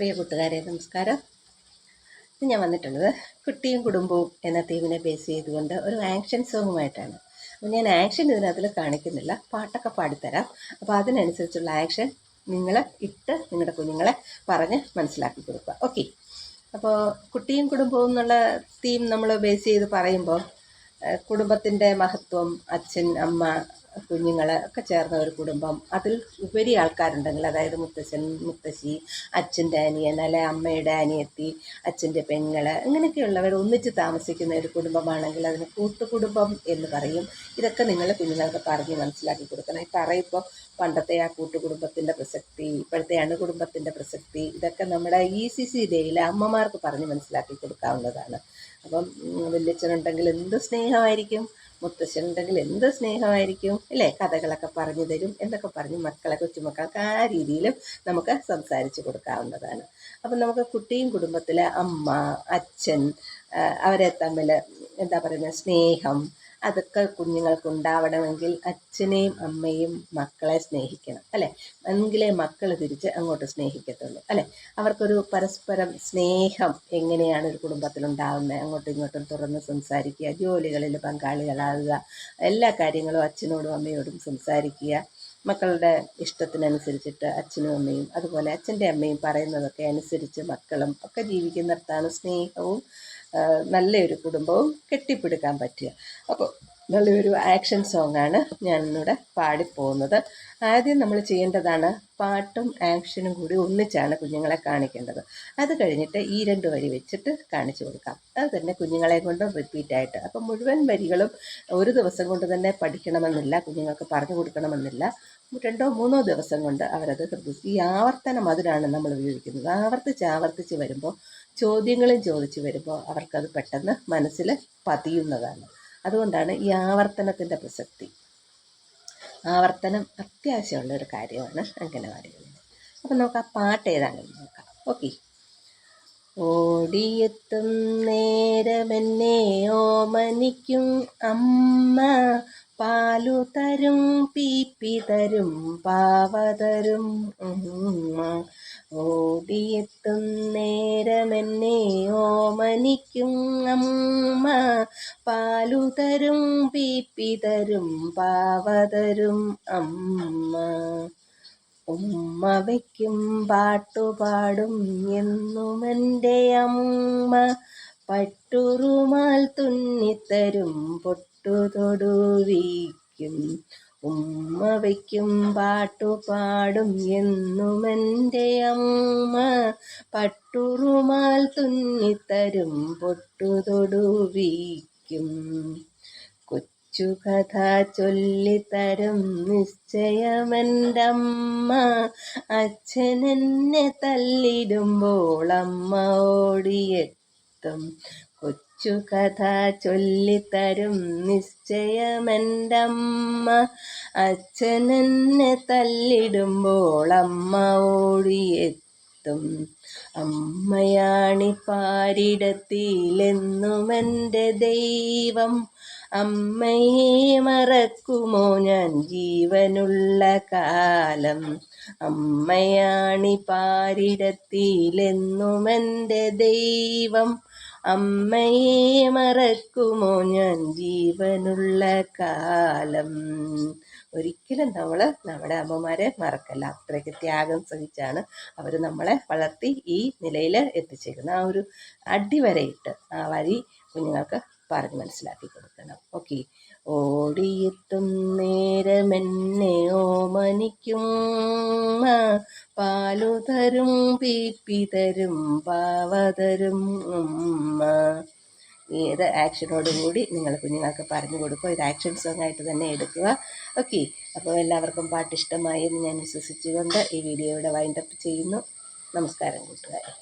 പ്രിയ കൂട്ടുകാരെ നമസ്കാരം. ഞാൻ വന്നിട്ടുള്ളത് കുട്ടിയും കുടുംബവും എന്ന തീമിനെ ബേസ് ചെയ്തുകൊണ്ട് ഒരു ആക്ഷൻ സോങ്ങുമായിട്ടാണ് അപ്പോൾ ഞാൻ ആക്ഷൻ ഇതിനകത്തിൽ കാണിക്കുന്നില്ല. പാട്ടൊക്കെ പാടിത്തരാം. അപ്പോൾ അതിനനുസരിച്ചുള്ള ആക്ഷൻ നിങ്ങൾ ഇട്ട് നിങ്ങളുടെ കുഞ്ഞുങ്ങളെ പറഞ്ഞ് മനസ്സിലാക്കി കൊടുക്കുക. ഓക്കെ അപ്പോൾ കുട്ടിയും കുടുംബവും എന്നുള്ള തീം നമ്മൾ ബേസ് ചെയ്ത് പറയുമ്പോൾ കുടുംബത്തിന്റെ മഹത്വം അച്ഛൻ അമ്മ കുഞ്ഞുങ്ങൾ ഒക്കെ ചേർന്ന ഒരു കുടുംബം. അതിൽ ഉപരി ആൾക്കാരുണ്ടെങ്കിൽ അതായത് മുത്തച്ഛൻ മുത്തശ്ശി അച്ഛന്റെ അനിയൻ അല്ലെ അമ്മയുടെ അനിയത്തി അച്ഛന്റെ പെങ്ങൾ ഇങ്ങനെയൊക്കെയുള്ളവർ ഒന്നിച്ച് താമസിക്കുന്ന ഒരു കുടുംബമാണെങ്കിൽ അതിന് കൂട്ടുകുടുംബം എന്ന് പറയും. ഇതൊക്കെ നിങ്ങൾ കുഞ്ഞുങ്ങൾക്ക് പറഞ്ഞ് മനസ്സിലാക്കി കൊടുക്കണം. ഈ പറയുമ്പോൾ പണ്ടത്തെ ആ കൂട്ടുകുടുംബത്തിന്റെ പ്രസക്തി ഇപ്പോഴത്തെ അണുകുടുംബത്തിന്റെ പ്രസക്തി ഇതൊക്കെ നമ്മുടെ ഈ സി സി ഡേയിലെ അമ്മമാർക്ക് പറഞ്ഞ് മനസ്സിലാക്കി കൊടുക്കാവുന്നതാണ്. അപ്പം വലിയച്ഛനുണ്ടെങ്കിൽ എന്ത് സ്നേഹമായിരിക്കും? മുത്തശ്ശനുണ്ടെങ്കിൽ എന്ത് സ്നേഹമായിരിക്കും? അല്ലേ? കഥകളൊക്കെ പറഞ്ഞു തരും എന്നൊക്കെ പറഞ്ഞ് മക്കളെ കൊച്ചുമക്കൾക്ക് ആ രീതിയിലും നമുക്ക് സംസാരിച്ച് കൊടുക്കാവുന്നതാണ്. അപ്പം നമുക്ക് കുട്ടിയും കുടുംബത്തിലെ അമ്മ അച്ഛൻ അവരെ തമ്മിൽ എന്താ പറയുന്നത് സ്നേഹം അതൊക്കെ കുഞ്ഞുങ്ങൾക്ക് ഉണ്ടാവണമെങ്കിൽ അച്ഛനെയും അമ്മയും മക്കളെ സ്നേഹിക്കണം അല്ലെ? എങ്കിലേ മക്കൾ തിരിച്ച് അങ്ങോട്ട് സ്നേഹിക്കത്തുള്ളൂ അല്ലെ? അവർക്കൊരു പരസ്പരം സ്നേഹം എങ്ങനെയാണ് ഒരു കുടുംബത്തിൽ ഉണ്ടാകുന്നത് അങ്ങോട്ടും ഇങ്ങോട്ടും തുറന്ന് സംസാരിക്കുക ജോലികളിൽ പങ്കാളികളാകുക എല്ലാ കാര്യങ്ങളും അച്ഛനോടും അമ്മയോടും സംസാരിക്കുക മക്കളുടെ ഇഷ്ടത്തിനനുസരിച്ചിട്ട് അച്ഛനും അമ്മയും അതുപോലെ അച്ഛന്റെ അമ്മയും പറയുന്നതൊക്കെ അനുസരിച്ച് മക്കളും ഒക്കെ ജീവിക്കുന്നിടത്താണ് സ്നേഹവും നല്ലൊരു കുടുംബവും കെട്ടിപ്പിടുക്കാൻ പറ്റുക. അപ്പോൾ നല്ലൊരു ആക്ഷൻ സോങ്ങാണ് ഞാൻ ഇന്നിവിടെ പാടിപ്പോകുന്നത്. ആദ്യം നമ്മൾ ചെയ്യേണ്ടതാണ് പാട്ടും ആക്ഷനും കൂടി ഒന്നിച്ചാണ് കുഞ്ഞുങ്ങളെ കാണിക്കേണ്ടത്. അത് കഴിഞ്ഞിട്ട് ഈ രണ്ട് വരി വെച്ചിട്ട് കാണിച്ചു കൊടുക്കാം. അത് തന്നെ കുഞ്ഞുങ്ങളെ കൊണ്ട് റിപ്പീറ്റായിട്ട്. അപ്പം മുഴുവൻ വരികളും ഒരു ദിവസം കൊണ്ട് തന്നെ പഠിക്കണമെന്നില്ല കുഞ്ഞുങ്ങൾക്ക് പറഞ്ഞു കൊടുക്കണമെന്നില്ല. രണ്ടോ മൂന്നോ ദിവസം കൊണ്ട് അവരത് ഈ ആവർത്തനം അതിനാണ് നമ്മൾ ഉപയോഗിക്കുന്നത്. ആവർത്തിച്ച് ആവർത്തിച്ച് വരുമ്പോൾ ചോദ്യങ്ങളും ചോദിച്ചു വരുമ്പോൾ അവർക്കത് പെട്ടെന്ന് മനസ്സിൽ പതിയുന്നതാണ്. അതുകൊണ്ടാണ് ഈ ആവർത്തനത്തിന്റെ പ്രസക്തി. ആവർത്തനം അത്യാവശ്യമുള്ള ഒരു കാര്യമാണ് അംഗനവാടികളിൽ. അപ്പം നമുക്ക് ആ പാട്ട് ഏതാണെന്ന് നോക്കാം. ഓക്കെ. ഓടിയെത്തും നേരമെന്നെ ഓമനിക്കും അമ്മ. പാലു തരും പീപ്പി തരും പാവ തരും. ഓടിയെത്തും നേരമെന്നെ ഓമനിക്കും അമ്മ. പാലു തരും പീപ്പി തരും പാവ തരും അമ്മ. ഉമ്മ വയ്ക്കും പാട്ടുപാടും എന്നുമെന്റെ അമ്മ. പട്ടുറുമാൽ തുന്നിത്തരും പൊട്ടു തൊടുവിക്കും ഉമ്മ വയ്ക്കും പാട്ടുപാടും എന്നുമെന്റെ അമ്മ. പട്ടുറുമാൽ തുന്നിത്തരും പൊട്ടു തൊടുവിക്കും കൊച്ചുകഥ ചൊല്ലിത്തരും നിശ്ചയമെന്റമ്മ അച്ഛനെന്നെ തല്ലിടുമ്പോൾ അമ്മ ഓടിയെത്തും. നൃത്തം കൊച്ചു കഥ ചൊല്ലിത്തരും നിശ്ചയമെന്റമ്മ. അച്ഛനെന്നെ തല്ലിടുമ്പോൾ അമ്മ ഓടിയെത്തും. അമ്മയാണി പാരിടത്തിലെന്നുമെന്റെ ദൈവം. അമ്മയെ മറക്കുമോ ഞാൻ ജീവനുള്ള കാലം? അമ്മയാണി പാരിടത്തിലെന്നുമെന്റെ ദൈവം. അമ്മയെ മറക്കുമോ ഞാൻ ജീവനുള്ള കാലം? ഒരിക്കലും നമ്മൾ നമ്മുടെ അമ്മമാരെ മറക്കല്ല. അത്രയ്ക്ക് ത്യാഗം സഹിച്ചാണ് അവർ നമ്മളെ വളർത്തി ഈ നിലയിൽ എത്തിച്ചേക്കുന്നത്. ആ ഒരു അടിവരയിട്ട് ആ വരി കുഞ്ഞുങ്ങൾക്ക് പറഞ്ഞ് മനസ്സിലാക്കി കൊടുക്കണം. ഓക്കെ. ഓടിയെത്തും നേരമെന്നെ ഓമനിക്കും. പാലു തരും പീപ്പി തരും പാവതരും ഉമ്മ. ഏത് ആക്ഷനോടുകൂടി നിങ്ങൾ കുഞ്ഞുങ്ങൾക്ക് പറഞ്ഞു കൊടുക്കുക. ഒരു ആക്ഷൻ സോങ് ആയിട്ട് തന്നെ എടുക്കുക. ഓക്കെ അപ്പോൾ എല്ലാവർക്കും പാട്ട് ഇഷ്ടമായി എന്ന് ഞാൻ വിശ്വസിച്ചുകൊണ്ട് ഈ വീഡിയോ വീഡിയോയുടെ വൈൻഡപ്പ് ചെയ്യുന്നു. നമസ്കാരം കൂട്ടുകാരെ.